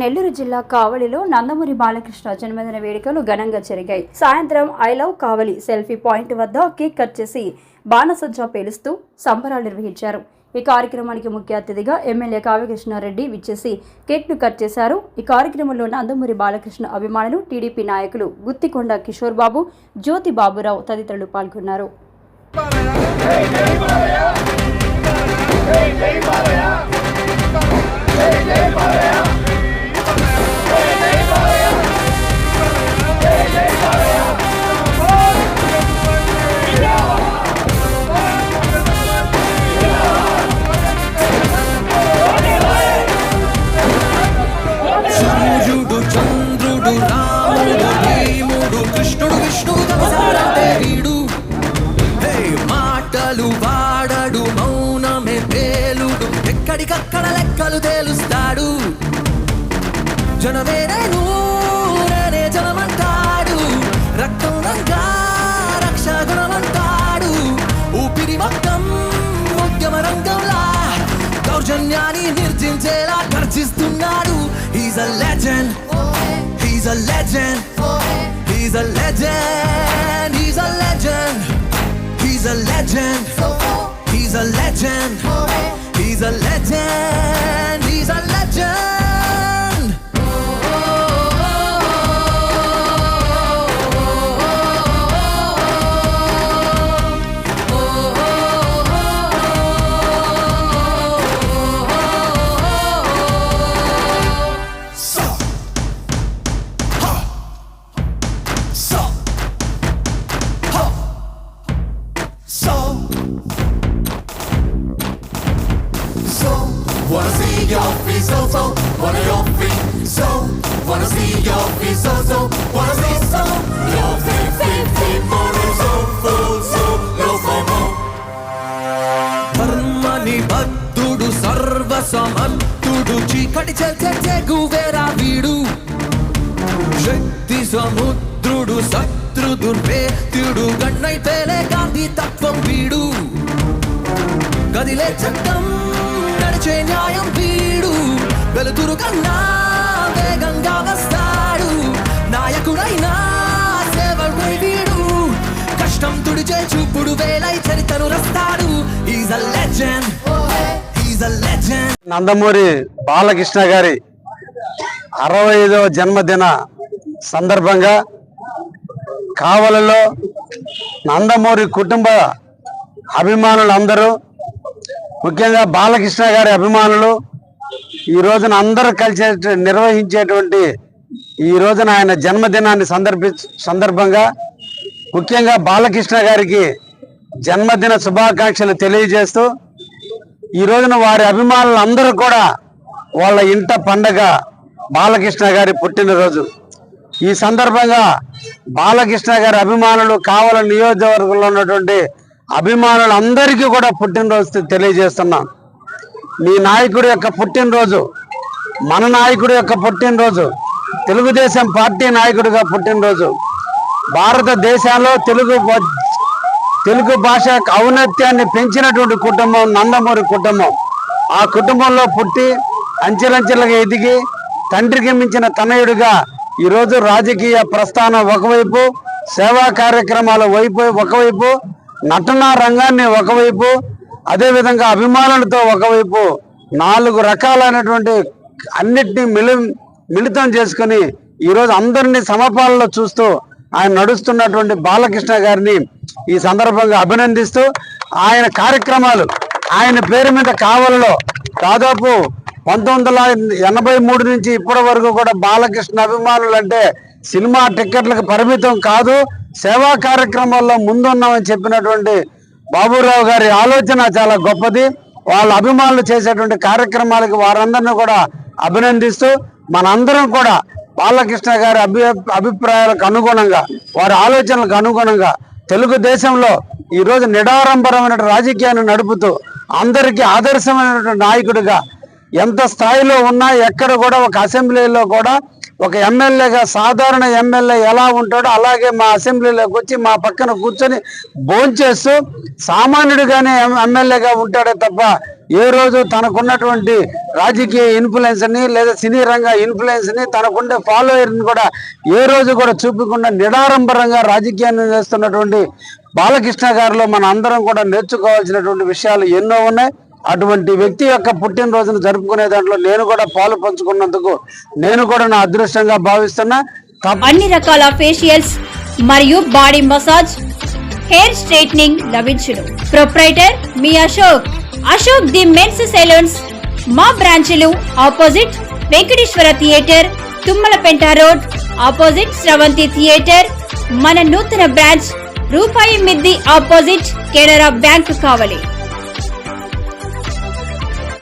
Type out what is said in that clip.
నెల్లూరు జిల్లా కావలిలో నందమూరి బాలకృష్ణ జన్మదిన వేడుకలు ఘనంగా జరిగాయి. సాయంత్రం I love Kavali selfie point వద్ద కేక్ కట్ చేసి బాణసంచా పేలుస్తూ సంబరాలు నిర్వహించారు. ఈ కార్యక్రమానికి ముఖ్య అతిథిగా ఎమ్మెల్యే కావ్యకృష్ణారెడ్డి విచ్చేసి కేక్ను కట్ చేశారు. ఈ కార్యక్రమంలో నందమూరి బాలకృష్ణ అభిమానులు టీడీపీ నాయకులు గుత్తికొండ కిషోర్ బాబు జ్యోతి బాబురావు తదితరులు పాల్గొన్నారు. జనమేనే నూరేనే జనమంటాడు. రక్తం రంగా రక్షగుణమంటాడు ఊపిరి మొత్తం ఉద్యమ రంగంలా దౌర్జన్యాన్ని నిర్జించేలా గర్జిస్తున్నాడు. He's a legend he's a legend he's a legend he's a legend he's a legend he's a legend he's a legend Wanna see your feet so so, wanna your feet so, wanna see your feet so so, wanna see so. Your feet, feet, feet, more so, so so, no for more. ధర్మని భక్తుడు సర్వ సమర్థుడు చీకటి చల్చే Guevara వీడు శక్తి సముద్రుడు శత్రు దుర్వేత్యుడు గన్నై పేలే గాంధీ తత్వం వీడు కదిలే చట్టం వెలుతురు కన్నా వేగంగా వస్తాడు. నాయకుడైనా సేవకుడై వీడు కష్టం తుడిచే చూపుడు వేలై రస్తాడు. Is a legend is a legend Nandamuri Balakrishna గారి అరవై ఐదవ జన్మదిన సందర్భంగా కావలలో నందమూరి కుటుంబ అభిమానులు ముఖ్యంగా బాలకృష్ణ గారి అభిమానులు ఈ రోజున అందరూ కలిసి నిర్వహించేటువంటి ఈ రోజున ఆయన జన్మదినాన్ని సందర్భి సందర్భంగా ముఖ్యంగా బాలకృష్ణ గారికి జన్మదిన శుభాకాంక్షలు తెలియజేస్తూ ఈ రోజున వారి అభిమానులు అందరూ కూడా వాళ్ళ ఇంట పండగ బాలకృష్ణ గారి పుట్టినరోజు. ఈ సందర్భంగా బాలకృష్ణ గారి అభిమానులు కావల నియోజకవర్గంలో ఉన్నటువంటి అభిమానులు అందరికీ కూడా పుట్టినరోజు తెలియజేస్తున్నాం. మీ నాయకుడి యొక్క పుట్టినరోజు మన నాయకుడి యొక్క పుట్టినరోజు తెలుగుదేశం పార్టీ నాయకుడిగా పుట్టినరోజు. భారతదేశంలో తెలుగు తెలుగు భాష ఔన్నత్యాన్ని పెంచినటువంటి కుటుంబం నందమూరి కుటుంబం. ఆ కుటుంబంలో పుట్టి అంచెలంచెలుగా ఎదిగి తండ్రికి మించిన తనయుడిగా ఈరోజు రాజకీయ ప్రస్థానం ఒకవైపు సేవా కార్యక్రమాల వైపు ఒకవైపు నటనా రంగాన్ని ఒకవైపు అదేవిధంగా అభిమానులతో ఒకవైపు నాలుగు రకాలైనటువంటి అన్నిటినీ మిలి మిళితం చేసుకుని ఈరోజు అందరినీ సమపాలలో చూస్తూ ఆయన నడుస్తున్నటువంటి బాలకృష్ణ గారిని ఈ సందర్భంగా అభినందిస్తూ ఆయన కార్యక్రమాలు ఆయన పేరు మీద కావలలో దాదాపు పంతొమ్మిది వందల ఎనభై మూడు నుంచి ఇప్పటి వరకు కూడా బాలకృష్ణ అభిమానులు అంటే సినిమా టిక్కెట్లకు పరిమితం కాదు సేవా కార్యక్రమాల్లో ముందున్నామని చెప్పినటువంటి బాబురావు గారి ఆలోచన చాలా గొప్పది. వాళ్ళ అభిమానులు చేసేటువంటి కార్యక్రమాలకు వారందరినీ కూడా అభినందిస్తూ మనందరం కూడా బాలకృష్ణ గారి అభి అభిప్రాయాలకు అనుగుణంగా వారి ఆలోచనలకు అనుగుణంగా తెలుగుదేశంలో ఈరోజు నిడారంభరమైన రాజకీయాన్ని నడుపుతూ అందరికీ ఆదర్శమైనటువంటి నాయకుడిగా ఎంత స్థాయిలో ఉన్నా ఎక్కడ కూడా ఒక అసెంబ్లీలో కూడా ఒక ఎమ్మెల్యేగా సాధారణ ఎమ్మెల్యే ఎలా ఉంటాడో అలాగే మా అసెంబ్లీలోకి వచ్చి మా పక్కన కూర్చొని భోంచేస్తూ సామాన్యుడిగానే ఎమ్మెల్యేగా ఉంటాడే తప్ప ఏ రోజు తనకున్నటువంటి రాజకీయ ఇన్ఫ్లుయెన్స్ని లేదా సినీ రంగ ఇన్ఫ్లుయెన్స్ని తనకుండే ఫాలోయర్ని కూడా ఏ రోజు కూడా చూపకుండా నిడారంభరంగా రాజకీయాన్ని చేస్తున్నటువంటి బాలకృష్ణ గారిలో మన అందరం కూడా నేర్చుకోవాల్సినటువంటి విషయాలు ఎన్నో ఉన్నాయి. అటువంటి వ్యక్తి యొక్క పుట్టినరోజును జరుపుకునే దాంట్లో నేను కూడా పాలు పంచుకున్నందుకు నేను కూడా నా అదృష్టంగా భావిస్తున్నా. అన్ని రకాల ఫేషియల్స్ మరియు బాడీ మసాజ్ హెయిర్ స్ట్రైట్నింగ్ లభించును. Proprietor me Ashok. Ashok the men's salons మా బ్రాంచ్లు opposite Venkateswara theatre Tummalapenta road opposite Sravanthi theatre మన నూతన బ్రాంచ్ రూపాయి మిద్ది ఆపోజిట్ కెనరా బ్యాంక్ కావలి.